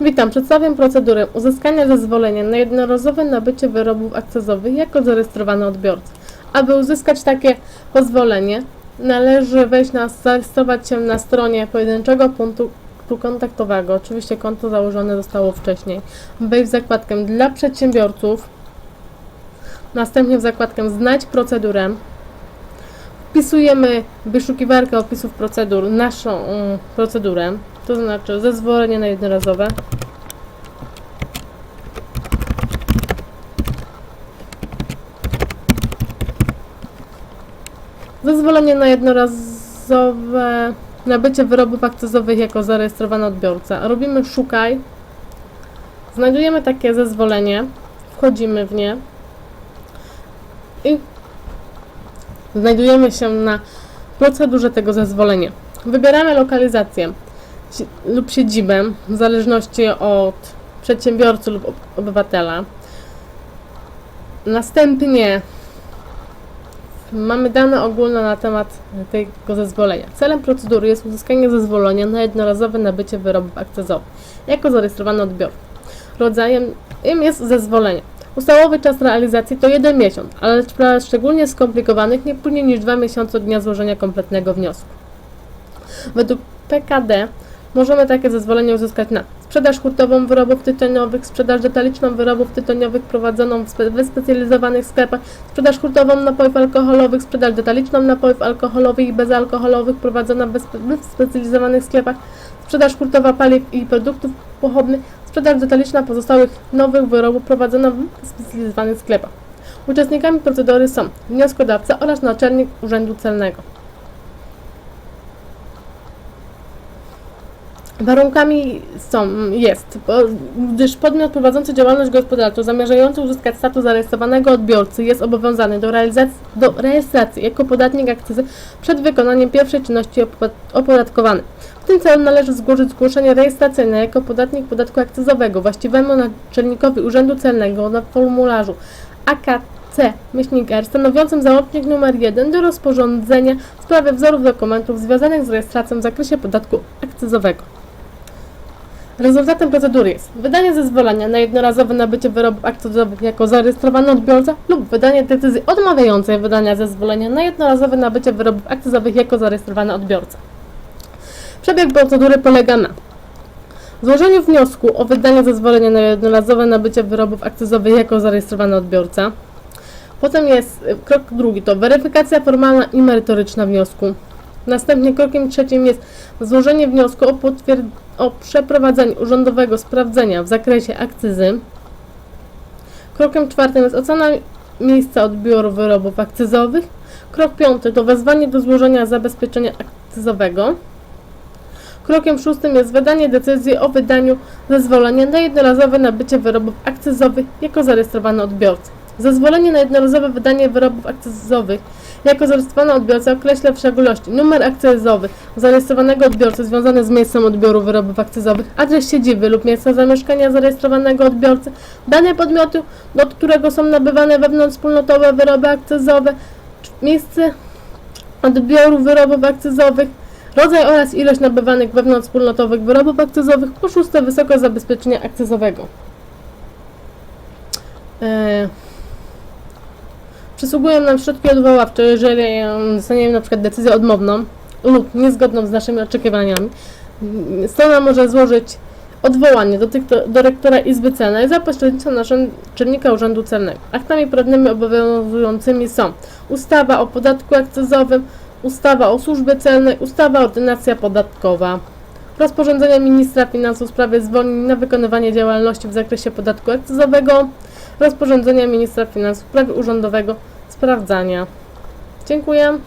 Witam, przedstawiam procedurę uzyskania zezwolenia na jednorazowe nabycie wyrobów akcyzowych jako zarejestrowany odbiorca. Aby uzyskać takie pozwolenie, należy wejść na, zarejestrować się na stronie pojedynczego punktu kontaktowego. Oczywiście konto założone zostało wcześniej. Wejść w zakładkę dla przedsiębiorców, następnie w zakładkę znajdź procedurę. Wpisujemy w wyszukiwarkę opisów procedur naszą mm, procedurę, to znaczy zezwolenie na jednorazowe. Zezwolenie na jednorazowe nabycie wyrobów akcyzowych jako zarejestrowany odbiorca. Robimy szukaj. Znajdujemy takie zezwolenie, wchodzimy w nie i znajdujemy się na procedurze tego zezwolenia. Wybieramy lokalizację lub siedzibę w zależności od przedsiębiorcy lub ob- obywatela. Następnie mamy dane ogólne na temat tego zezwolenia. Celem procedury jest uzyskanie zezwolenia na jednorazowe nabycie wyrobów akcyzowych jako zarejestrowany odbiorca. Rodzajem im jest zezwolenie. Ustawowy czas realizacji to jeden miesiąc, ale w sprawach szczególnie skomplikowanych nie później niż dwa miesiące od dnia złożenia kompletnego wniosku. Według PKD możemy takie zezwolenie uzyskać na sprzedaż hurtową wyrobów tytoniowych, sprzedaż detaliczną wyrobów tytoniowych prowadzoną w spe- wyspecjalizowanych sklepach, sprzedaż hurtową napojów alkoholowych, sprzedaż detaliczną napojów alkoholowych i bezalkoholowych prowadzona w wyspe- wyspecjalizowanych sklepach, sprzedaż hurtowa paliw i produktów pochodnych, sprzedaż detaliczna pozostałych nowych wyrobów prowadzona w wyspecjalizowanych sklepach. Uczestnikami procedury są wnioskodawca oraz naczelnik Urzędu Celnego. Warunkami są, jest, bo- gdyż podmiot prowadzący działalność gospodarczą zamierzający uzyskać status zarejestrowanego odbiorcy jest obowiązany do, realizacji, do rejestracji jako podatnik akcyzy przed wykonaniem pierwszej czynności opo- opodatkowanej. W tym celu należy złożyć zgłoszenie rejestracyjne jako podatnik podatku akcyzowego właściwemu naczelnikowi Urzędu Celnego na formularzu AKC myślnik R stanowiącym załącznik nr 1 do rozporządzenia w sprawie wzorów dokumentów związanych z rejestracją w zakresie podatku akcyzowego. Rezultatem procedury jest wydanie zezwolenia na jednorazowe nabycie wyrobów akcyzowych jako zarejestrowany odbiorca lub wydanie decyzji odmawiającej wydania zezwolenia na jednorazowe nabycie wyrobów akcyzowych jako zarejestrowany odbiorca. Przebieg procedury polega na złożeniu wniosku o wydanie zezwolenia na jednorazowe nabycie wyrobów akcyzowych jako zarejestrowany odbiorca. Potem jest y, krok drugi, to weryfikacja formalna i merytoryczna wniosku. Następnie krokiem trzecim jest złożenie wniosku o, potwierd- o przeprowadzenie urzędowego sprawdzenia w zakresie akcyzy. Krokiem czwartym jest ocena miejsca odbioru wyrobów akcyzowych. Krok piąty to wezwanie do złożenia zabezpieczenia akcyzowego. Krokiem szóstym jest wydanie decyzji o wydaniu zezwolenia na jednorazowe nabycie wyrobów akcyzowych jako zarejestrowany odbiorca. Zezwolenie na jednorazowe wydanie wyrobów akcyzowych jako zarejestrowany odbiorca określa w szczególności numer akcyzowy zarejestrowanego odbiorcy związany z miejscem odbioru wyrobów akcyzowych, adres siedziby lub miejsca zamieszkania zarejestrowanego odbiorcy, dane podmiotu, do którego są nabywane wewnątrzwspólnotowe wyroby akcyzowe, miejsce odbioru wyrobów akcyzowych, rodzaj oraz ilość nabywanych wewnątrzwspólnotowych wyrobów akcyzowych, po szóste wysokość zabezpieczenia akcyzowego. Eee, Przysługują nam środki odwoławcze, jeżeli em, dostaniemy na przykład decyzję odmowną lub niezgodną z naszymi oczekiwaniami. Strona może złożyć odwołanie do, do rektora Izby Celnej za pośrednictwem naczelnika Urzędu Celnego. Aktami prawnymi obowiązującymi są ustawa o podatku akcyzowym, ustawa o służbie celnej, ustawa ordynacja podatkowa. Rozporządzenie ministra finansów w sprawie zwolnień na wykonywanie działalności w zakresie podatku akcyzowego, rozporządzenia ministra finansów w sprawie urzędowego sprawdzania. Dziękuję.